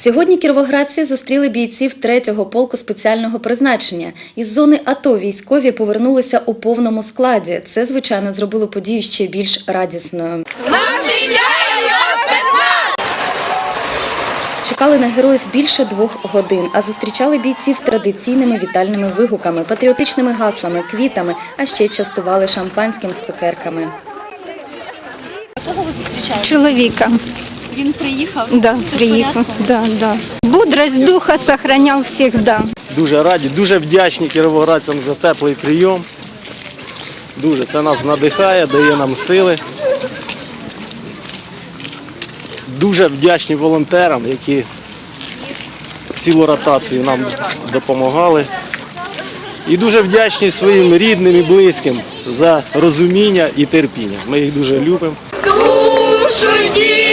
Сьогодні кіровоградці зустріли бійців 3-го полку спеціального призначення. Із зони АТО військові повернулися у повному складі. Це, звичайно, зробило подію ще більш радісною. Чекали на героїв більше двох годин, а зустрічали бійців традиційними вітальними вигуками, патріотичними гаслами, квітами, а ще частували шампанським з цукерками. Кого ви зустрічали? Чоловіка, Він приїхав? да, приїхав. Да, да. Бодрость духа сохраняв завжди. Дуже раді, дуже вдячні кіровоградцям за теплий прийом. Дуже це нас надихає, дає нам сили. Дуже вдячні волонтерам, які цілу ротацію нам допомагали. І дуже вдячні своїм рідним і близьким за розуміння і терпіння. Ми їх дуже любимо. душу